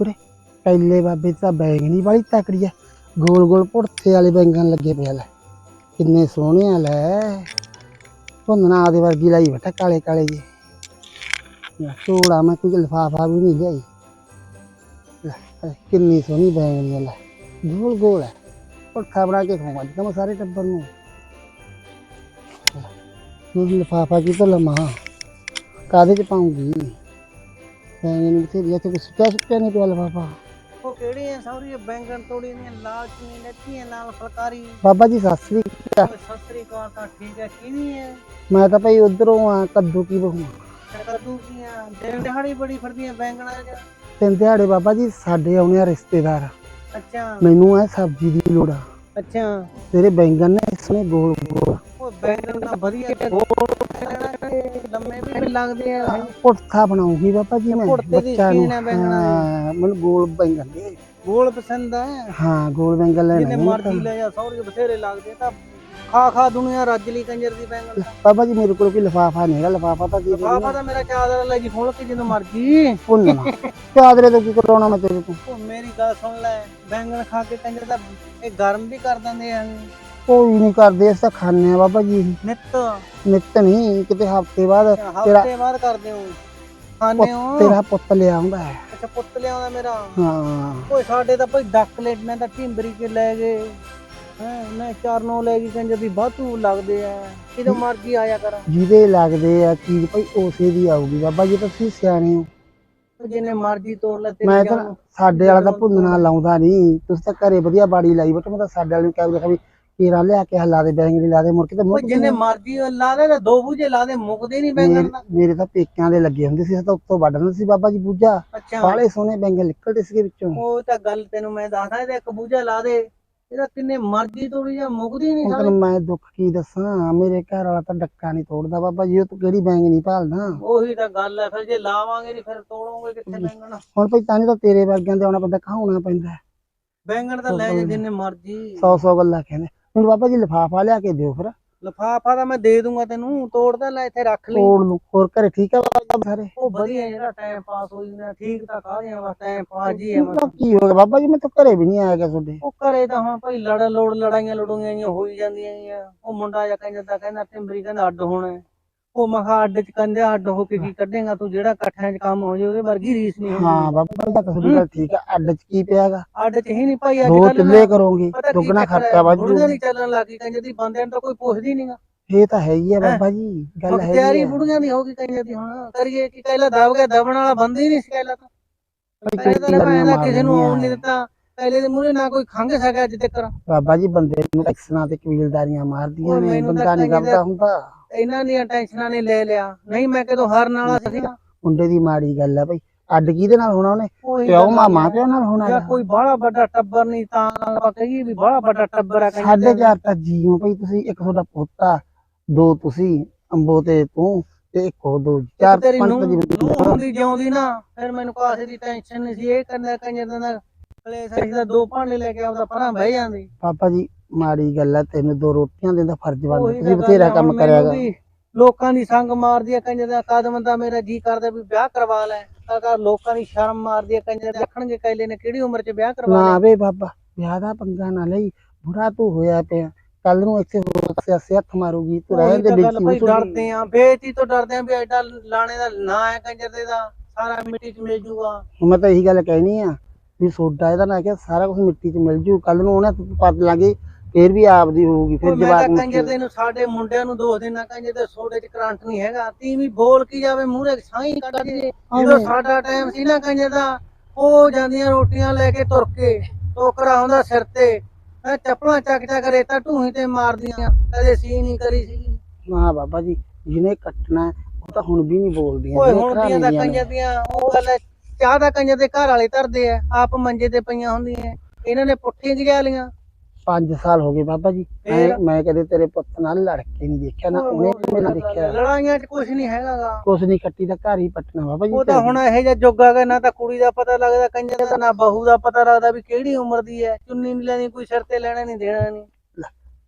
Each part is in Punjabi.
ਉਰੇ ਪਹਿਲੇ ਬਾਬੇ ਤਾਂ ਬੈਂਗਣੀ ਵਾਲੀ ਤਕੜੀ ਆ ਗੋਲ ਗੋਲ ਪੁੜਥੇ ਵਾਲੇ ਬੈਂਗਣ ਲੱਗੇ ਪਿਆ ਲੈ। ਕਿੰਨੇ ਸੋਹਣੇ ਆ ਲੈ। ਭੁੰਨਣਾ ਆਦੇ ਵਰਗੀ ਲਾਈ ਬੈਠਾ ਕਾਲੇ ਕਾਲੇ ਜੀ। ਚੋੜਾ ਮੈਂ ਕੋਈ ਲਿਫਾਫਾ ਵੀ ਨਹੀਂ ਲਿਆਈ। ਲੈ, ਕਿੰਨੀ ਸੋਹਣੀ ਬੈਂਗਣੀ ਆ ਲੈ। ਗੋਲ ਗੋਲ ਹੈ ਪੁੜਥਾ ਬਣਾ ਕੇ ਖਵਾਉਂਗਾ ਜਿੱਦਾਂ ਮੈਂ ਸਾਰੇ ਟੱਬਰ ਨੂੰ। ਨੂੰ ਲਿਫਾਫਾ ਕੀ ਤੋਂ ਲਮਾ ਕਾਦੇ ਚ ਪਾਉਂਗੀ? ਬੈਂਗਣ ਨੂੰ ਤੇ ਇੱਥੇ ਸੁੱਕਿਆ ਸੁੱਕਿਆ ਨਹੀਂ ਪਿਆ ਲਿਫਾਫਾ ਉਹ ਕਿਹੜੀ ਐ ਸੌਰੀ ਬੈਂਗਣ ਤੋੜੀ ਨੇ ਲਾਲ ਚੁੰਨੀ ਲੱਤੀ ਨਾਲ ਫਲਕਾਰੀ। ਬਾਬਾ ਜੀ ਸਤਿ ਸ੍ਰੀ ਅਕਾਲ। ਓਏ ਸਤਿ ਸ੍ਰੀ ਅਕਾਲ ਤਾਂ ਠੀਕ ਹੈ ਕਿਵੇਂ ਐ ਮੈਂ ਤਾਂ ਭਾਈ ਉਧਰੋਂ ਆ ਕੱਦੂ ਕੀ ਬਹੂ ਕੱਦੂ ਕੀਆਂ ਦਿਨ ਦਿਹਾੜੀ ਬੜੀ ਫਿਰਦੀਆਂ ਬੈਂਗਣਾ ਚ ਤਿੰਨ ਦਿਹਾੜੇ ਬਾਬਾ ਜੀ ਸਾਡੇ ਆਉਣੇ ਆ ਰਿਸ਼ਤੇਦਾਰ। ਅੱਛਾ। ਮੈਨੂੰ ਆ ਸਬਜ਼ੀ ਦੀ ਲੋੜ ਆ। ਅੱਛਾ। ਤੇਰੇ ਬੈਂਗਣ ਨੇ ਇਸਨੇ ਗੋਲ ਗੋਲ ਉਹ ਬੈਂਗਣ ਤਾਂ ਵਧੀਆ ਤੇ ਗੋਲ ਲੰਮੇ ਵੀ ਲੱਗਦੇ ਆ ਪੁੜਥਾ ਬਣਾਉਂਗੀ ਬਾਬਾ ਜੀ ਮੈਂ ਦੀ ਬੱਚਾ ਨੂੰ। ਬੈਂਗਣਾਂ ਦੀ। ਹਾਂ, ਮੈਨੂੰ ਗੋਲ ਬੈਂਗਣ ਦੇ। ਗੋਲ ਪਸੰਦ ਆ ਹਾਂ ਗੋਲ ਬੈਂਗਣ ਲੈਣੇ ਜਿੰਨੇ ਨੇ। ਮਰਜ਼ੀ ਲੈ ਜਾ ਸੌਰੀ ਬਥੇਰੇ ਲੱਗਦੇ ਤਾਂ ਖਾ ਖਾ ਦੁਨੀਆ ਰੱਜ ਲਈ ਕੰਜਰ ਦੀ ਬੈਂਗਣ ਦਾ ਬਾਬਾ ਜੀ ਮੇਰੇ ਕੋਲ ਕੋਈ ਲਿਫਾਫਾ ਨਹੀਂ ਹੈਗਾ ਲਿਫਾਫਾ ਤਾਂ ਦੇ ਲਿਫਾਫਾ ਤਾਂ ਮੇਰਾ ਚਾਦਰ ਲੈ ਜੀ ਖੋਲ ਕੇ ਜਦੋਂ ਮਰਜ਼ੀ। ਭੁੰਨਣਾ। ਚਾਦਰੇ ਤੋਂ ਕੀ ਕਰਾਉਣਾ ਮੈਂ ਤੇਰੇ ਤੋਂ ਉਹ ਮੇਰੀ ਗੱਲ ਸੁਣ ਲੈ ਬੈਂਗਣ ਖਾ ਕੇ ਕੰਜਰ ਦਾ ਇਹ ਗਰਮ ਵੀ ਕਰ ਦਿੰਦੇ ਆ। ਕੋਈ ਨਹੀਂ ਕਰਦੇ ਅਸੀਂ ਤਾਂ ਖਾਂਦੇ ਆ ਬਾਬਾ ਜੀ। ਨਿੱਤ। ਨਿੱਤ ਨਹੀਂ ਕਿਤੇ ਹਫ਼ਤੇ ਬਾਅਦ ਹਫ਼ਤੇ ਬਾਅਦ ਕਰਦੇ ਹੋ। ਖਾਣੇ ਹੋ? ਤੇਰਾ ਪੁੱਤ ਲਿਆਉਂਦਾ ਹੈ। ਅੱਛਾ ਪੁੱਤ ਲਿਆਉਂਦਾ ਮੇਰਾ। ਹਾਂ। ਓਏ ਸਾਡੇ ਤਾਂ ਭਾਈ ਡੱਕ ਲੈਣਾ ਤਾਂ ਢਿੰਬਰੀ ਕੇ ਲੈ ਗਏ। ਹੈ ਮੈਂ ਚਰਨੋਂ ਲੈ ਗਈ ਕੰਜਰ ਦੀ ਬਾਤੂ ਲੱਗਦੇ ਆ। ਕਿਦੋਂ ਮਰਜ਼ੀ ਆਇਆ ਕਰ। ਜਿਹਦੇ ਲੱਗਦੇ ਆ ਚੀਜ਼ ਭਾਈ ਉਸੇ ਦੀ ਆਊਗੀ ਬਾਬਾ ਜੀ ਤੁਸੀਂ ਸਿਆਣੇ ਹੋ। ਜਿੰਨੇ ਮਰਜ਼ੀ ਤੋੜ ਲੈ ਮੈਂ ਤੇਰੀ ਤਾਂ ਜਾਨ ਸਾਡੇ ਵਾਲਾ ਤਾਂ ਭੁੰਨਣਾ ਲਾਉਂਦਾ ਨਹੀਂ। ਤੁਸੀਂ ਤਾਂ ਘਰੇ ਵਧੀਆ ਬਾੜੀ ਲਾਈ ਬਟ ਮੈਂ ਤਾਂ ਸਾਡੇ ਵਾਲੇ ਨੂੰ ਕਹਿ ਰਿਹਾ ਵੀ ਕੀਰਾ ਲਿਆ ਕੇ ਹਲਾ ਦੇ ਬੈਂਗਣੀ ਲਾ ਦੇ ਮੁੜ ਕੇ ਤਾਂ ਓਏ ਮੁੱਕ ਜਿੰਨੇ ਮਰਜ਼ੀ ਲਾ ਦੇ ਤਾਂ ਦੋ ਬੂਝੇ ਲਾ ਦੇ ਮੁੱਕਦੇ ਨਹੀਂ ਬੈਂਗਣ ਦਾ ਮੇਰੇ- ਤਾਂ ਪੇਕਿਆਂ ਦੇ ਲੱਗੇ ਹੁੰਦੇ ਸੀ ਅਸੀਂ ਤਾਂ ਉੱਤੋਂ ਵੱਢ ਦਿੰਦੇ ਸੀ ਬਾਬਾ ਜੀ ਬੂਝਾ। ਅੱਛਾ। ਬਾਲੇ ਸੋਹਣੇ ਬੈਂਗਣ ਨਿਕਲਦੇ ਸੀਗੇ ਵਿੱਚੋਂ। ਉਹ ਤਾਂ ਗੱਲ ਤੈਨੂੰ ਮੈਂ ਦੱਸਦਾ ਇਹਦਾ ਇੱਕ ਬੂਝਾ ਲਾ ਦੇ ਇਹਦਾ ਕਿੰਨੇ ਮਰਜ਼ੀ ਤੋੜੀ ਜਾਂ ਮੁੱਕਦੀ ਨਹੀਂ ਹੁਣ ਸਾਲੇ। ਤੈਨੂੰ ਮੈਂ ਦੁੱਖ ਕੀ ਦੱਸਾਂ ਮੇਰੇ ਘਰ ਵਾਲਾ ਤਾਂ ਡੱਕਾ ਨਹੀਂ ਤੋੜਦਾ ਬਾਬਾ ਜੀ ਉਹ ਤੂੰ ਕਿਹੜੀ ਬੈਂਗਣੀ ਭਾਲਦਾ? ਉਹੀ ਤਾਂ ਗੱਲ ਹੈ ਫਿਰ ਜੇ ਲਾਵਾਂਗੇ ਨਹੀਂ ਫਿਰ ਤੋੜੋਗੇ ਕਿੱਥੇ ਬੈਂਗਣ? ਹੁਣ ਭਾਈ ਤਾਂ ਤਾਂ ਤੇਰੇ ਵਰਗਿਆਂ ਦੇ ਆਉਣਾ ਪੈਂਦਾ ਕਹਾਉਣਾ ਪੈਂਦਾ। ਬੈਂਗਣ ਤਾਂ ਲੈ ਜਾ ਜਿੰਨੇ ਮਰਜ਼ੀ। ਸੌ ਸੌ ਗੱਲਾਂ ਕਹਿੰਦੇ। ਹੁਣ ਬਾਬਾ ਜੀ ਲਿਫਾਫਾ ਲਿਆ ਕੇ ਦਿਓ ਫਿਰ। ਲਫਾਫਾ ਤਾਂ ਮੈਂ ਦੇ ਦੂੰਗਾ ਤੈਨੂੰ ਤੋੜਦਾ ਲੈ ਇੱਥੇ ਰੱਖ ਲਈ। ਤੋੜ ਲੂ ਹੋਰ ਘਰੇ ਠੀਕ ਆ ਬਾਬਾ ਸਾਰੇ? ਉਹ ਵਧੀਆ ਜਿਹੜਾ ਟਾਈਮ ਪਾਸ ਹੋਈ ਜਾਂਦਾ ਠੀਕ ਤਾਂ ਕਾਹਦੇ ਆ ਬਸ ਟਾਈਮ ਪਾਸ ਜੀ ਹੈ ਤਾਂ ਕੀ ਹੋ ਗਿਆ? ਬਾਬਾ ਜੀ ਮੈਂ ਤਾਂ ਘਰੇ ਵੀ ਨਹੀਂ ਆਇਆ ਗਿਆ ਤੁਹਾਡੇ। ਉਹ ਘਰੇ ਤਾਂ ਹੁਣ ਭਾਈ ਲੜ ਲੋੜ ਲੜਾਈਆਂ ਜਿਹੀਆਂ ਹੋਈ ਜਾਂਦੀਆਂ ਉਹ ਮੁੰਡਾ ਜਾਂ ਕਹਿੰਦਾ ਤਾਂ ਕਹਿੰਦਾ ਟਿੰਬਰੀ ਕਹਿੰਦਾ ਅੱਡ ਹੋਣਾ। ਉਹ ਮੈਂ ਕਿਹਾ ਅੱਡ ਚ ਕੰਦੇ ਅੱਡ ਹੋ ਕੇ ਕੀ ਕੱਢੇਗਾ ਤੂੰ ਜਿਹੜਾ ਇਕੱਠਿਆਂ ਚ ਕੰਮ ਹੋ ਜੇ ਉਹਦੇ ਵਰਗੀ ਰੀਸ ਨਹੀਂ ਹੁੰਦੀ। ਹਾਂ ਬਾਬਾ ਤਾਂ ਤੁਹਾਡੀ ਗੱਲ ਠੀਕ ਆ ਅੱਡ ਚ ਕੀ ਪਿਆਗਾ? ਅੱਡ ਚ ਹੀ ਨਹੀਂ ਭਾਈ ਅੱਜ ਦੋ ਕੱਲ੍ਹ ਚੁੱਲ੍ਹੇ ਕਰੋਗੇ ਪਤਾ ਕੀ ਦੁੱਗਣਾ ਚੱਕਰ ਹੈ, ਖਰਚਾ ਵਾਜੂ ਬੁੜੀਆਂ ਦੀ ਚੱਲਣ ਲੱਗੀ ਕਹਿੰਦੇ ਦੀ ਬੰਦਿਆਂ ਨੂੰ ਤਾਂ ਕੋਈ ਪੁੱਛਦੀ ਨਹੀਂਗਾ ਇਹ ਤਾਂ ਹੈ ਹੀ ਆ ਬਾਬਾ ਜੀ ਗੱਲ ਹੈ ਤਿਆਰੀ ਬੁੜੀਆਂ ਦੀ ਹੋ ਗਈ ਕਹਿੰਦੇ ਦੀ ਹੁਣ ਕਰੀਏ ਕੀ ਕਹਿਲਾ ਦਬ ਗਿਆ ਦਬਣ ਵਾਲਾ ਬੰਦ ਹੀ ਨਹੀਂ ਸੀ ਕਹਿਲਾ ਤਾਂ। ਪਹਿਲੇ ਤਾਂ ਭਾਵੇਂ ਕਿਸੇ ਨੂੰ ਆਉਣ ਨਹੀਂ ਦਿੱਤਾ ਪਹਿਲੇ ਦੇ ਮੂਹਰੇ ਨਾ ਕੋਈ ਖੰਘ ਸਕਿਆ ਅੱਜ ਤੱਕ। ਬਾਬਾ ਜੀ ਬੰਦੇ ਨੂੰ ਟੈਕਸਨਾਂ ਤੇ ਕਬੀਲਦਾਰੀਆਂ ਮਾਰਦੀਆਂ ਨੇ ਮੈਨੂੰ ਤਾਂ ਬੰਦਾ ਨਹੀਂ ਕਹਿੰਦੇ ਕਰਦਾ ਹੁੰਦਾ। ਇਹਨਾਂ ਦੀਆਂ ਟੈਨਸ਼ਨਾਂ ਨੇ ਲੈ ਲਿਆ। ਨਹੀਂ ਮੈਂ ਕਦੋਂ ਹਰਨ ਵਾਲਾ ਸੀ ਮੁੰਡੇ ਦੀ ਮਾੜੀ ਗੱਲ ਆ ਭਾਈ ਅੱਡ ਕਿਹਦੇ ਨਾਲ ਹੋਣਾ ਉਹਨੇ? ਉਹੀ ਪਿਓ ਗੱਲ ਆ। ਮਾਮਾ ਪਿਓ ਨਾਲ ਹੋਣਾ ਜਾਂ ਗਾ। ਕੋਈ ਬੜਾ ਵੱਡਾ ਟੱਬਰ ਨਹੀਂ ਤਾਂ ਆਪਾਂ ਕਹੀਏ ਵੀ ਬੜਾ ਵੱਡਾ ਟੱਬਰ ਆ ਕਹਿੰਦੇ ਸਾਢੇ ਚਾਰ ਤਾਂ ਜੀਓ ਭਾਈ ਤੁਸੀਂ ਇੱਕ ਤੁਹਾਡਾ ਪੋਤਾ ਦੋ ਤੁਸੀਂ ਅੰਬੋ ਤੇ ਤੂੰ ਤੇ ਇੱਕ ਉਹ ਦੋ ਚਾਰ ਤੇਰੀ ਪੰਜ ਨੂੰ ਤਾਂ ਜੀ ਹੁੰਦੀ ਜਿਉਂਦੀ ਨਾ ਫਿਰ ਮੈਨੂੰ ਕਾਸੇ ਦੀ ਟੈਨਸ਼ਨ ਨਹੀਂ ਸੀ। ਇਹ ਕਰਨਾ ਕੰਜਰ ਦਾ ਕਲੇਸ਼ ਸੀ ਤਾਂ ਦੋ ਭਾਂਡੇ ਲੈ ਕੇ ਆਉਂਦਾ ਪਰਾਂ ਬਹਿ ਜਾਂਦੀ। ਪਾਪਾ ਜੀ ਮਾੜੀ ਗੱਲ ਆ ਤੈਨੂੰ ਦੋ ਰੋਟੀਆਂ ਦੇਣ ਦਾ ਫਰਜ਼ ਬਣਦਾ ਉਹੀ ਤੁਸੀਂ ਬਥੇਰਾ ਆ, ਕੰਮ ਹੁਣ ਮੈਨੂੰ ਕਰਿਆਗਾ ਵੀ ਲੋਕਾਂ ਦੀ ਸੰਗ ਮਾਰਦੀ ਆ ਕੰਜਰ ਦਾ ਕਦਮ ਦਾ ਮੇਰਾ ਜੀ ਕਰਦਾ ਵੀ ਵਿਆਹ ਕਰਵਾ ਲੈ। ਅਗਰ ਲੋਕਾਂ ਦੀ ਸ਼ਰਮ ਮਾਰਦੀ ਆ ਕੰਜਰ ਦੇਖਣਗੇ ਕੈਲੇ ਨੇ ਕਿਹੜੀ ਉਮਰ 'ਚ ਵਿਆਹ ਕਰਵਾ ਨਾ ਲਿਆ? ਵੇ ਬਾਬਾ ਵਿਆਹ ਦਾ ਪੰਗਾ ਨਾ ਲਈ ਬੁਰਾ ਤੂੰ ਹੋਇਆ ਪਿਆ। ਕੱਲ ਨੂੰ ਇੱਥੇ ਹੋਰ ਸਿਆਸੇ ਹੱਥ ਮਾਰੂਗੀ ਤੂੰ ਰਹਿਣ ਉਹੀ ਦੇ ਤਾਂ ਵਿੱਚ ਗੱਲ ਭਾਈ ਡਰਦੇ ਆ ਬੇਇੱਜ਼ਤੀ ਤੋਂ ਡਰਦੇ ਆ ਵੀ ਐਡਾ ਲਾਣੇ ਦਾ ਨਾਂ ਹੈ ਕੰਜਰ ਦੇ ਦਾ ਸਾਰਾ ਮਿੱਟੀ 'ਚ ਮਿਲ ਜੂਗਾ। ਮੈਂ ਤਾਂ ਇਹੀ ਗੱਲ ਕਹਿਣੀ ਆ ਵੀ ਸੋਡਾ ਇਹਦਾ ਨਾ ਕਿ ਸਾਰਾ ਕੁਝ ਮਿੱਟੀ 'ਚ ਮਿਲ ਜੂ ਕੱਲ ਨੂੰ ਉਹਨੇ ਪਤ ਲਾਗੇ ਫੇਰ ਵੀ ਆਪਦੀ ਹੋਊਗੀ ਫਿਰ ਉਹ ਮੈਂ ਤਾਂ ਕੰਜਰ ਦੇ ਨੂੰ ਸਾਡੇ ਮੁੰਡਿਆਂ ਨੂੰ ਦੋਸ਼ ਦੇਣਾ ਕੰਜਰ ਦੇ ਸੋਡੇ 'ਚ ਕਰੰਟ ਨਹੀਂ ਹੈਗਾ ਤੀਵੀਂ ਬੋਲ ਕੀ ਜਾਵੇ ਮੂਹਰੇ ਸਾਈ ਕੱਢ ਜਦੋਂ ਸਾਡਾ ਟਾਈਮ ਸੀ ਨਾ ਕੰਜਰ ਦਾ ਉਹ ਜਾਂਦੀਆਂ ਰੋਟੀਆਂ ਲੈ ਕੇ ਤੁਰ ਕੇ ਟੋਕਰਾ ਹੁੰਦਾ ਸਿਰ ਤੇ ਮੈਂ ਚੱਪਲਾਂ ਚੱਕ ਚੱਕ ਰੇਤਾ ਢੂਹੀ ਤੇ ਮਾਰਦੀਆਂ ਕਦੇ ਸੀ ਨਹੀਂ ਕਰੀ ਸੀ ਨਾ ਬਾਬਾ ਜੀ ਜਿਹਨੇ ਕੱਟਣਾ ਉਹ ਤਾਂ ਹੁਣ ਵੀ ਨਹੀਂ ਬੋਲਦੀਆਂ ਓਏ ਹੁਣ ਦੀਆਂ ਤਾਂ। ਕੰਜਰ ਦੀਆਂ ਉਹ ਗੱਲ ਚਾਹ ਦਾ ਕੰਜਰ ਦੇ ਘਰ ਵਾਲੇ ਧਰਦੇ ਆ ਆਪ ਮੰਜੇ ਤੇ ਪਈਆਂ ਹੁੰਦੀਆਂ ਇਹਨਾਂ ਨੇ ਪੁੱਠੀਆਂ ਜਿਹਾ ਲੀਆਂ। ਪੰਜ ਸਾਲ ਹੋ ਗਏ ਬਾਬਾ ਜੀ? ਮੈਂ- ਮੈਂ ਕਦੇ ਤੇਰੇ ਪੁੱਤ ਨਾਲ ਲੜ ਕੇ ਨਹੀਂ ਦੇਖਿਆ ਨਾ ਉਹਨੇ ਮੈਨੂੰ ਦੇਖਿਆ। ਲੜਾਈਆਂ 'ਚ ਕੁਝ ਨਹੀਂ ਹੈਗਾਗਾ। ਕੁਛ ਨਹੀਂ ਕੱਟੀ ਦਾ ਘਰ ਹੀ ਪੱਟਣਾ ਬਾਬਾ ਜੀ ਉਹ ਤਾਂ ਹੁਣ ਇਹੋ ਜਿਹਾ ਜੋਗਾ ਗਾ ਨਾ ਤਾਂ ਕੁੜੀ ਦਾ ਪਤਾ ਲੱਗਦਾ ਕੰਜਰ ਦਾ ਨਾ ਬਹੂ ਦਾ ਪਤਾ ਲੱਗਦਾ ਵੀ ਕਿਹੜੀ ਉਮਰ ਦੀ ਹੈ ਚੁੰਨੀ ਨਹੀਂ ਲੈਣੀ ਕੋਈ ਸਿਰ ਤੇ ਲੈਣਾ ਨਹੀਂ ਦੇਣਾ ਨਹੀਂ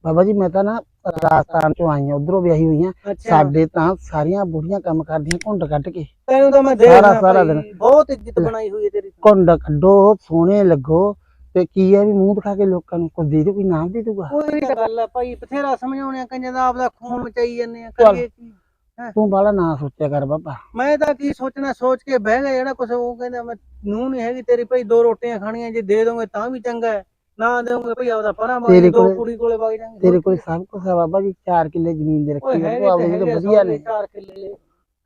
ਬਾਬਾ ਜੀ ਮੈਂ ਤਾਂ ਨਾ ਰਾਜਸਥਾਨ ਚੋਂ ਆਈ ਆ ਉਧਰੋਂ ਵਿਆਹੀ ਹੋਈ ਆ ਸਾਡੇ ਤਾਂ ਸਾਰੀਆਂ ਬੁੜੀਆਂ ਕੰਮ ਕਰਦੀਆਂ ਘੁੰਡ ਕੱਢ ਕੇ। ਤੈਨੂੰ ਤਾਂ ਮੈਂ ਸਾਰਾ- ਸਾਰਾ ਦਿਨ। ਬਹੁਤ ਇੱਜ਼ਤ ਬਣਾਈ ਹੋਈ ਹੈ ਤੇਰੀ ਘੁੰਡ ਕੱਢੋ ਸੋਹਣੇ ਲੱਗੋ ਤੇ ਕੀ ਹੈ ਵੀ ਮੂੰਹ ਦਿਖਾ ਕੇ ਲੋਕਾਂ ਨੂੰ ਕੋਈ ਦੇ ਦੇ ਕੋਈ ਨਾਮ ਦੇ ਦੂਗਾ ਕੋਈ ਤਾਂ ਗੱਲ ਆ ਭਾਈ ਬਥੇਰਾ ਸਮਝਾਉਣੇ ਆ ਕੰਜੇ ਦਾ ਆਪਦਾ ਖੂਨ ਮਚਾਈ ਜਾਂਦੇ ਆ। ਕਰੀਏ ਕੀ? ਤੂੰ ਬਾਲਾ ਨਾ ਸੋਚਿਆ ਕਰ ਬਾਬਾ। ਮੈਂ ਤਾਂ ਕੀ ਸੋਚਣਾ ਸੋਚ ਕੇ ਬਹਿ ਗਿਆ ਜਿਹੜਾ ਕੁਛ ਉਹ ਕਹਿੰਦਾ ਮੈਂ ਨੂੰ ਨਹੀਂ ਹੈਗੀ ਤੇਰੀ ਭਾਈ ਦੋ ਰੋਟੀਆਂ ਖਾਣੀਆਂ ਜੇ ਦੇ ਦੋਗੇ ਤਾਂ ਵੀ ਚੰਗਾ ਹੈ। ਨਾ ਦੇਵੋਗੇ ਭਾਈ ਆਪਦਾ ਪਰਾਂ ਤੇਰੇ ਮਾਰੀ ਦੋ ਕੋਲੇ- ਕੁੜੀ ਕੋਲੇ ਵਗ ਜਾਾਂਗੇ ਤੇਰੇ ਕੋਲ ਸਭ ਕੁਝ ਹੈ ਬਾਬਾ ਜੀ 4 ਕਿੱਲੇ ਜ਼ਮੀਨ ਦੇ ਓਏ ਰੱਖੀ ਹੈਗੇ ਉਹ ਆਪਦੇ ਤੇ ਜਿਹੜੇ ਹੈਗੇ ਵਧੀਆ ਨੇ। ਚਾਰ ਕਿੱਲੇ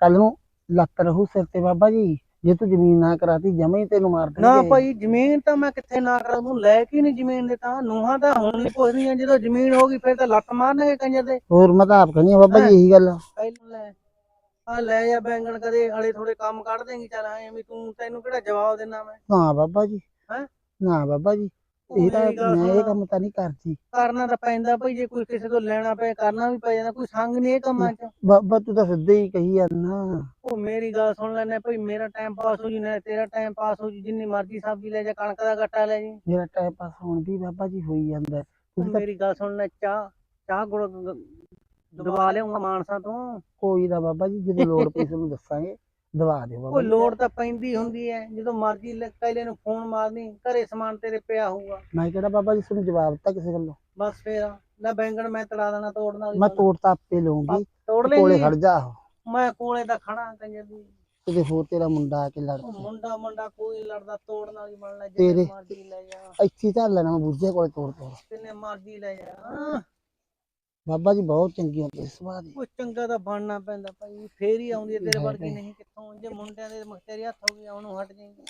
ਕੱਲ ਨੂੰ ਲੱਤ ਰਹੂ ਸਿਰ ਤੇ ਬਾਬਾ ਜੀ ਜੇ ਤੂੰ ਜ਼ਮੀਨ ਨਾ ਕਰਾਤੀ ਜਮੇ ਹੀ ਤੈਨੂੰ ਮਾਰ ਨਾ ਦੇਣਗੇ। ਭਾਈ ਜ਼ਮੀਨ ਤਾਂ ਮੈਂ ਕਿੱਥੇ ਨਾ ਕਰਾਂ ਤੂੰ ਲੈ ਕੇ ਨਹੀਂ ਜ਼ਮੀਨ ਦੇ ਤਾਂ ਨੂਹਾਂ ਤਾਂ ਹੁਣ ਨਹੀਂ ਪੁੱਛਦੀਆਂ ਜਦੋਂ ਜ਼ਮੀਨ ਹੋ ਗਈ ਫਿਰ ਤਾਂ ਲੱਤ ਮਾਰਨਗੇ ਕੰਜਰ ਦੇ। ਹੋਰ ਮੈਂ ਤਾਂ ਆਪ ਕਹਿੰਦੀ ਆ ਬਾਬਾ ਜੀ ਇਹੀ ਗੱਲ ਆ। ਪਹਿਲਾਂ ਲੈ ਆ ਲੈ ਜਾ ਬੈਂਗਣ ਕਦੇ ਹਲੇ ਥੋੜੇ ਕੰਮ ਕੱਢ ਦੇਂਗੀ ਚੱਲ ਐ ਵੀ ਤੂੰ ਤੈਨੂੰ ਕਿਹੜਾ ਜਵਾਬ ਦੇਣਾ ਮੈਂ? ਨਾ ਬਾਬਾ ਜੀ ਹੈਂ? ਨਾ ਬਾਬਾ ਜੀ। ਇਹ ਤਾਂ ਮੈਂ ਇਹ। ਕੰਮ ਤਾਂ ਨਹੀਂ ਕਰਦੀ। ਕਰਨਾ ਤਾਂ ਪੈਂਦਾ ਭਾਈ ਜੇ ਕੋਈ ਕਿਸੇ ਤੋਂ ਲੈਣਾ ਪਏ ਕਰਨਾ ਵੀ ਪੈ ਜਾਂਦਾ ਕੋਈ ਸੰਗ ਨਹੀਂ ਇਹ ਕੰਮਾਂ 'ਚ। ਬਾਬਾ ਤੂੰ ਤਾਂ ਸਿੱਧੇ ਹੀ ਕਹੀ ਜਾਂਦਾ। ਉਹ ਮੇਰੀ ਗੱਲ ਸੁਣ ਲੈਣਾ ਭਾਈ ਮੇਰਾ ਟਾਈਮ ਪਾਸ ਹੋ ਜੂ ਨਾ ਤੇਰਾ ਟਾਈਮ ਪਾਸ ਹੋ ਜੂ ਜਿੰਨੀ ਮਰਜ਼ੀ ਸਬਜ਼ੀ ਲੈ ਜਾ ਕਣਕ ਦਾ ਗੱਟਾ ਲੈ ਜੀ। ਮੇਰਾ ਟਾਈਮ ਪਾਸ ਹੋਣ ਵੀ ਬਾਬਾ ਜੀ ਹੋਈ ਜਾਂਦਾ। ਤੂੰ ਮੇਰੀ ਗੱਲ ਸੁਣ ਲੈ ਚਾਹ ਚਾਹ ਗੁੜ ਦਵਾ ਲਿਆਉਂਗਾ ਮਾਨਸਾ ਤੋਂ। ਕੋਈ ਦਾ ਬਾਬਾ ਜੀ ਜਦੋਂ ਲੋੜ ਪਈ ਤੁਹਾਨੂੰ ਦੱਸਾਂਗੇ। ਦਵਾ ਦਿਓ ਬਾਬਾ ਜੀ। ਲੋੜ ਤਾਂ ਪੈਂਦੀ ਹੁੰਦੀ ਹੈ ਜਦੋਂ ਮਰਜ਼ੀ ਲੈ ਪਹਿਲੇ ਨੂੰ ਫੋਨ ਮਾਰਨੀ ਘਰੇ ਸਮਾਨ ਤੇਰੇ ਪਿਆ ਹੋਊਗਾ। ਮੈਂ ਕਿਹੜਾ ਬਾਬਾ ਜੀ ਤੁਹਾਨੂੰ ਜਵਾਬ ਦਿੱਤਾ ਕਿਸੇ ਗੱਲੋਂ? ਬਸ ਫੇਰ ਲੈ ਬੈਂਗਣ ਮੈਂ ਤੜਾ ਦੇਣਾ ਤੋੜਨ ਵਾਲੀ ਮੈਂ ਗੱਲ। ਤੋੜ ਤਾਂ ਆਪੇ ਲਊਂਗੀ। ਤੋੜ ਕੋਲੇ ਖੜ ਜਾ। ਮੈਂ ਕੋਲੇ ਤਾਂ ਖੜਾ ਕੰਜਰ ਦੀ। ਕਿਤੇ ਹੋਰ ਤੇਰਾ ਮੁੰਡਾ ਆ ਕੇ ਲੜ ਉਹ ਮੁੰਡਾ ਮੁੰਡਾ ਕੋਈ ਲੜਦਾ ਤੋੜਨ ਵਾਲੀ ਜਿੰਨੇ ਮਰਜ਼ੀ ਲੈ ਜਾ। ਇੱਥੇ ਤਾਂ ਲੈਣਾ ਮੈਂ ਬੁੱਝੇ ਕੋਲੇ ਤੋੜ ਤੋੜ ਕਿੰਨੇ ਮਰਜ਼ੀ ਲੈ ਜਾ। ਬਾਬਾ ਜੀ ਬਹੁਤ ਚੰਗੀ ਹੁੰਦੀ ਸੁਭਾਅ ਦੀ। ਉਹ ਚੰਗਾ ਤਾਂ ਬਣਨਾ ਪੈਂਦਾ ਭਾਈ ਫੇਰ ਹੀ ਆਉਂਦੀ ਹੈ ਤੇਰੇ ਲੈ ਵਰਗੀ ਲੈ। ਨਹੀਂ ਕਿੱਥੋਂ ਜੇ ਮੁੰਡਿਆਂ ਦੇ ਤੇਰੇ ਹੱਥ ਹੋ ਗਏ ਉਹਨੂੰ ਹਟ ਜਾਏਗੀ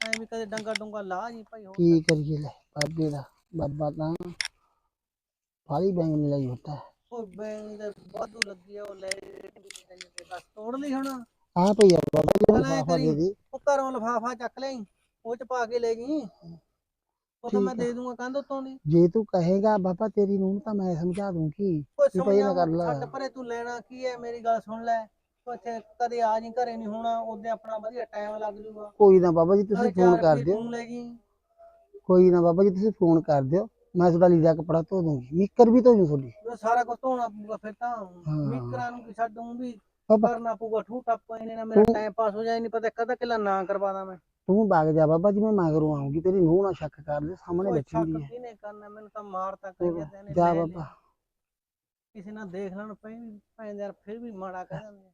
ਐ ਵੀ ਕਦੇ ਡੰਗਾ ਡੁੰਗਾ ਲਾ ਜੀ ਭਾਈ ਹੋਰ ਕੀ ਕਰੀਏ ਲੈ ਬਾਬੇ ਦਾ ਬਾਬਾ ਤਾਂ ਪਾਲੀ ਬੈਂਗ ਨਹੀਂ ਲਈ ਹੁੰਦਾ ਉਹ ਬੈਂਗ ਦੇ ਵਾਧੂ ਲੱਗੀ ਆ ਉਹ ਲੈ ਬਸ ਤੋੜ ਲਈ ਹੁਣ। ਆ ਭਈਆ ਬਾਬਾ ਜੀ ਲਿਫਾਫਾ ਦੇ। ਦੇ। ਉਹ ਘਰੋਂ ਲਫਾਫਾ ਚੱਕ ਲਈ ਉਹ ਚ ਪਾ ਕੇ ਲੈ ਜੀ ਉਹ ਤਾਂ ਮੈਂ। ਦੇ ਦੂੰਗਾ ਕੰਧ ਉੱਤੋਂ ਦੀ। ਜੇ ਤੂੰ ਕਹੇਗਾ ਬਾਬਾ ਤੇਰੀ ਨੂੰ ਤਾਂ ਮੈਂ ਸਮਝਾ ਦੂੰਗੀ। ਉਹ ਤੂੰ ਨਾ ਕਰ ਲਾ। ਛੱਡ ਪਰੇ ਤੂੰ ਲੈਣਾ ਕੀ ਹੈ ਮੇਰੀ ਗੱਲ ਸੁਣ ਲੈ। ਤੂੰ ਇੱਥੇ ਕਦੇ ਆ ਜੀ ਘਰੇ ਨਹੀਂ ਹੋਣਾ ਉਹਦੇ ਆਪਣਾ ਵਧੀਆ ਟਾਈਮ ਲੱਗ ਜੂਗਾ। ਕੋਈ ਨਾ ਬਾਬਾ ਜੀ ਤੁਸੀਂ ਫੋਨ ਕਰ ਦਿਓ। ਕੋਈ ਨਾ ਬਾਬਾ ਜੀ ਤੁਸੀਂ ਫੋਨ ਕਰ ਦਿਓ। ਮੈਂ ਤੁਹਾਡਾ ਲੀੜਾ ਕਪੜਾ ਧੋ ਦੂੰਗੀ। ਮੀਕਰ ਵੀ ਧੋ ਜੂ ਤੁਹਾਡੀ ਸਾਰਾ ਕੁਝ ਧੋਣਾ ਪਊਗਾ ਫਿਰ ਤਾਂ। ਮਿਕਰਾਂ ਨੂੰ ਛੱਡੂੰ ਵੀ ਬਾਬਾ। ਕਰਨਾ ਪਊਗਾ ਠੂ ਟੱਪ ਇਹਨੇ ਨਾ ਮੇਰਾ ਟਾਈਮ ਪਾਸ ਹੋ ਜਾਏ ਨਹੀਂ ਪਤਾ ਕਦਾ ਕਿਲਾ ਨਾ ਕਰਵਾਦਾ ਮੈਂ। ਤੂੰ ਵਗ ਜਾ ਬਾਬਾ ਜੀ ਮੈਂ ਮਗਰੋਂ ਆਉਂਗੀ ਤੇਰੀ ਨੂੰਹ ਨਾਲ ਸ਼ੱਕ ਕਰ ਲੈ ਸਾਹਮਣੇ ਬੈਠੀ ਹੁੰਦੀ ਹੈ। ਕਿਹਨੇ ਕਰਨਾ? ਮੈਨੂੰ ਤਾਂ ਮਾਰ ਤਾਂ ਕਹੀ ਜਾਂਦੇ ਨੇ ਜਾ। ਬਾਬਾ। ਕਿਸੇ ਨਾਲ ਦੇਖ ਲੈਣ ਪਈ ਪੈਂਦੇ ਯਾਰ ਫਿਰ ਵੀ ਮਾੜਾ ਕਹਿ ਦਿੰਦੇ।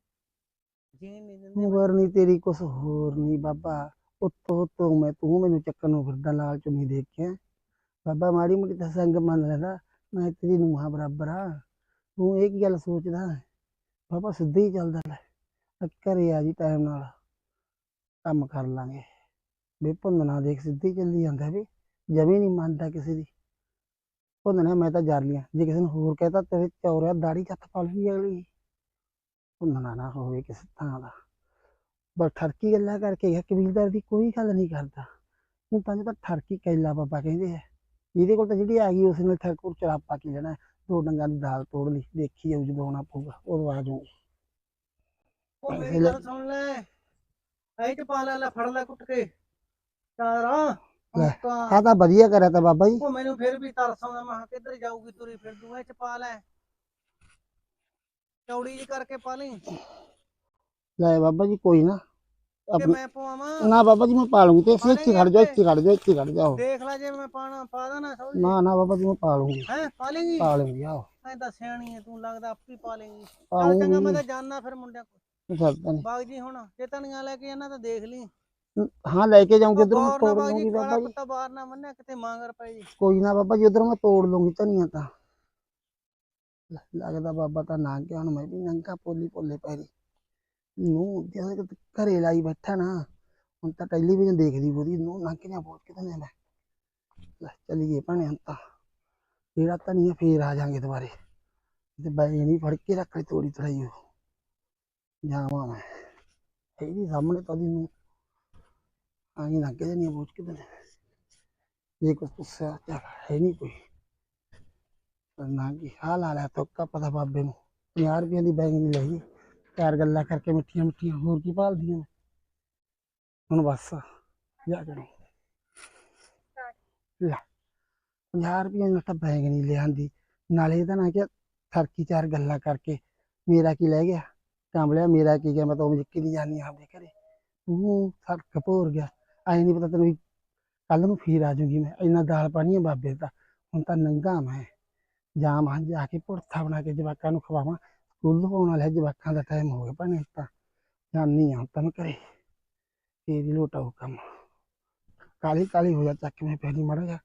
ਜੀਣ ਨਹੀਂ ਦਿੰਦੇ ਨਹੀਂ ਤੇਰੀ ਕੁਛ ਹੋਰ ਨਹੀਂ ਬਾਬਾ। ਉੱਤੋਂ ਉੱਤੋਂ ਮੈਂ ਤੂੰ ਮੈਨੂੰ ਚੱਕਣ ਨੂੰ ਫਿਰਦਾ ਲਾਲਚ ਨਹੀਂ ਦੇਖਿਆ ਬਾਬਾ ਮਾੜੀ ਮੋਟੀ ਤਾਂ ਸੰਗ ਮੰਨ ਲੈਦਾ ਮੈਂ ਤੇਰੀ ਨੂੰਹਾਂ ਬਰਾਬਰ ਆ। ਤੂੰ ਇਹ ਕੀ ਗੱਲ ਸੋਚਦਾ ਬਾਬਾ ਸਿੱਧੇ ਹੀ ਚੱਲਦਾ ਲੈ। ਘਰੇ ਆ ਜੀ ਟਾਈਮ ਨਾਲ। ਕੰਮ ਕਰ ਲਾਂਗੇ। ਵੀ ਭੁੰਨਣਾ ਦੇਖ, ਸਿੱਧੇ ਚੱਲੀ ਜਾਂਦਾ ਵੀ, ਜਮੀ ਨਹੀਂ ਮੰਨਦਾ ਕਿਸੇ ਦੀ। ਭੁੰਨਣਾ, ਮੈਂ ਤਾਂ ਜਰ ਲਿਆ ਜੇ ਕਿਸੇ ਨੂੰ ਹੋਰ ਕਹਤਾ, ਤੇਰੇ ਚੌਰਿਆ ਦਾੜੀ ਹੱਥ ਪਾ ਲਈ ਅਗਲੀ। ਭੁੰਨਣਾ ਨਾ ਹੋਵੇ ਕਿਸੇ ਥਾਂ ਦਾ। ਬਸ ਠਰਕੀ ਗੱਲਾਂ ਕਰਕੇ ਗਿਆ ਕਬੀਲਦਾਰ ਦੀ ਕੋਈ ਗੱਲ ਨਹੀਂ ਕਰਦਾ। ਹੁਣ ਤਾਂ ਤਾਂ ਠਰਕੀ ਕੈਲਾ ਬਾਬਾ ਕਹਿੰਦੇ ਆ ਜਿਹਦੇ ਕੋਲ ਤਾਂ ਜਿਹੜੀ ਆ ਗਈ ਉਸ ਨੇ ਠਰਕੂਰ ਚੜਾਪਾ ਕੀ ਲੈਣਾ। ਦੋ ਡੰਗਾਂ ਦੀ ਦਾਲ ਤੋੜ ਲਈ, ਦੇਖੀ ਜਾਊ ਜਦੋਂ ਆਉਣਾ ਪਊਗਾ, ਉਦੋਂ ਆ ਜਾਊਗੀ ਉਹ ਮੇਰੀ ਗੱਲ ਸੁਣ ਲੈ, ਐ ਪਾ ਲੈ ਲੈ ਫੜ ਲੈ ਕੁੱਟ ਕੇ। ਚਾਰਾ ਲੈ। ਆ ਤਾਂ ਵਧੀਆ ਕਰਿਆ ਤਾਂ ਬਾਬਾ ਜੀ। ਉਹ ਮੈਨੂੰ ਫਿਰ ਵੀ ਤਰਸ ਆਉਂਦਾ ਮੈਂ ਕਿਹਾ ਕਿੱਧਰ ਜਾਊਗੀ ਤੁਰੀ ਫਿਰ ਤੂੰ ਇਹ ਚ ਪਾ ਲੈ। ਚੌੜੀ ਜੀ ਕਰਕੇ ਪਾ ਲਈ। ਕਿ ਲੈ ਬਾਬਾ ਜੀ ਕੋਈ ਨਾ। ਆਪਣੀ ਮੈਂ ਪਵਾਵਾਂ। ਨਾ ਬਾਬਾ ਜੀ ਮੈਂ ਪਾ ਲੂੰਗੀ ਤੇ ਇੱਥੇ ਇੱਥੇ ਖੜ ਜਾ ਇੱਥੇ ਖੜ ਜਾ ਇੱਥੇ ਖੜ ਜਾਓ। ਦੇਖ ਲੈ ਜੇ ਮੈਂ ਪਾਣਾ ਪਾ ਦੇਣਾ ਸੌਜੀ ਨਾ ਨਾ ਬਾਬਾ ਜੀ ਮੈਂ ਪਾ ਲੂੰਗੀ ਹੈ ਪਾ ਲੇਗੀ ਪਾ ਲੂੰਗੀ ਆਓ ਐ ਤਾਂ ਸਿਆਣੀ ਹੈ ਤੂੰ ਲੱਗਦਾ ਆਪੇ ਪਾ ਲੇਗੀ ਚੱਲ ਚੰਗਾ ਮੈਂ ਤਾਂ ਜਾਣਾ ਫਿਰ ਮੁੰਡਿਆਂ ਕੋਲ। ਸਰਦਾ ਨਹੀਂ ਬਾਗ ਜੀ ਹੁਣ ਜੇ ਤਣੀਆਂ ਲੈ ਕੇ ਜਾਣਾ ਤਾਂ ਦੇਖ ਲਈ। ਹਾਂ ਲੈ ਕੇ ਜਾਊਂਗੀ ਉਹ ਉਧਰ ਮੈਂ ਨਾ ਤੋੜ ਲੂੰਗੀ ਬਾਬਾ ਜੀ। ਕੁੱਤਾ ਬਾਹਰ ਨਾ ਮੰਨਿਆ ਕਿਤੇ ਮਾਂਗਰ ਪੈ ਜੀ। ਕੋਈ ਨਾ ਬਾਬਾ ਜੀ ਉਧਰ ਮੈਂ ਤੋੜ ਲੂੰਗੀ ਧਨੀਆ ਤਾਂ। ਲੱਗਦਾ ਬਾਬਾ ਤਾਂ ਨਾ ਗਿਆ ਹੁਣ ਮੈਂ ਵੀ ਨੰਗਾ ਪੋਲੀ ਪੋਲੇ ਪੈਰੀ ਨੂੰ ਕਿ ਘਰੇ ਲਾਈ ਬੈਠਾ ਨਾ। ਹੁਣ ਤਾਂ ਟੈਲੀਵਿਜ਼ਨ ਦੇਖਦੀ ਉਹਦੀ ਨੂੰ ਨੰਗ ਨਾ ਪਹੁੰਚ ਕੇ ਤਾਂ ਮੈਂ ਲੈ ਚੱਲੀਏ ਭਾਣੇ ਹੁਣ ਤਾਂ। ਜਿਹੜਾ ਧਨੀਆ ਫੇਰ ਆ ਜਾਾਂਗੇ ਦੁਬਾਰੇ। ਤੇ ਬੈ ਨਹੀਂ ਫੜ ਕੇ ਰੱਖ ਲਈ ਤੋੜੀ ਤੜਾਈ ਉਹ। ਜਾਵਾਂ ਮੈਂ। ਇਹਦੀ ਸਾਹਮਣੇ ਤਾਂ ਨੂੰ ਆਈ ਨਾ ਕਿਤੇ ਨਹੀਂ ਪਹੁੰਚ ਕੇ ਤਾਂ ਜੇ ਕੁਛ ਪੁੱਛਿਆ ਤਾਂ ਹੈ ਨਹੀਂ ਨਾ ਕੀ ਹਾਲ ਆ ਲਿਆ ਤੋਕਾ ਪਤਾ ਬਾਬੇ ਨੂੰ 50 ਰੁਪਏ ਦੀ ਬੈਗ ਨਹੀਂ ਲਈ ਚਾਰ ਗੱਲਾਂ ਕਰਕੇ ਮਿੱਠੀਆਂ ਮਿੱਠੀਆਂ ਹੋਰ ਕੀ ਭਾਲਦੀਆਂ ਨੇ ਹੁਣ ਬਸ ਜਾ ਕੇ ਲੈ 50 ਰੁਪਏ ਨਾਲ ਤਾਂ ਬੈਗ ਨਹੀਂ ਲਿਆਂਦੀ ਨਾਲੇ ਤਾਂ ਨਾ ਕਿ ਥਰਕੀ ਚਾਰ ਗੱਲਾਂ ਕਰਕੇ ਮੇਰਾ ਕੀ ਲੈ ਗਿਆ ਕਾਂਬਲਿਆ ਮੇਰਾ ਕੀ ਗਿਆ ਮੈਂ ਤਾਂ ਉਹ ਜਿੱਕੀ ਨਹੀਂ ਜਾਣੀ ਆਪਦੇ ਘਰੇ ਤੂੰ ਥਰਕ ਭੋਰ ਗਿਆ ਐ ਨਹੀਂ ਪਤਾ ਤੈਨੂੰ ਕੱਲ ਨੂੰ ਫੇਰ ਆ ਜਾਊਗੀ ਮੈਂ, ਇੰਨਾ ਦਾਲ ਪਾਣੀ ਆ ਬਾਬੇ ਦਾ, ਹੁਣ ਤਾਂ ਨੰਗਾ ਮੈਂ। ਜਾ ਮਾਂ ਜਾ ਕੇ ਪੁਰਥਾ ਬਣਾ ਕੇ ਜਵਾਕਾਂ ਨੂੰ ਖਵਾਵਾਂ, ਸਕੂਲ ਪਾਉਣ ਵਾਲੇ ਜਵਾਕਾਂ ਦਾ ਟਾਈਮ ਹੋ ਗਿਆ ਭਾਣੇ ਤਾਂ ਜਾਨੀ ਆ ਤਾਂ ਮੈਂ ਫੇਰ ਹੀ ਲੋਟਾਉ ਕੰਮ। ਕਾਲੀ ਕਾਲੀ ਹੋ ਜਾ ਚੱਕ ਮੈਂ ਪਹਿਲੀ ਮੜਾ ਜਾ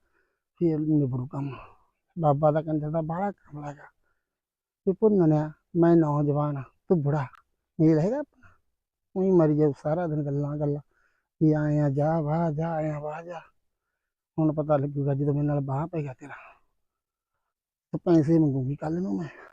ਫੇਰ ਨਿਬੜੂ ਕੰਮ। ਬਾਬਾ ਦਾ ਕੰਜਰ ਦਾ ਬਾਹਲਾ ਕੰਮ ਲੱਗਾ। ਤੇ ਭੁੰਨਣਿਆ ਮੈਂ ਨੌਜਵਾਨ ਤੂੰ ਬੁੜਾ, ਮੇਲ ਹੈਗਾ ਆਪਣਾ। ਉਹੀ ਮਰੀ ਜਾਊ ਸਾਰਾ ਦਿਨ ਗੱਲਾਂ ਗੱਲਾਂ। ਵੀ ਆਇਆ ਜਾ, ਵਾਹ ਜਾ, ਆਏ ਵਾਹ ਜਾ। ਹੁਣ ਪਤਾ ਲੱਗੂਗਾ ਜਦੋਂ ਮੇਰੇ ਨਾਲ ਬਾਹ ਪਏਗਾ ਤੇਰਾ। ਤੇ ਪੈਸੇ ਮੰਗੂਗੀ ਕੱਲ ਨੂੰ ਮੈਂ।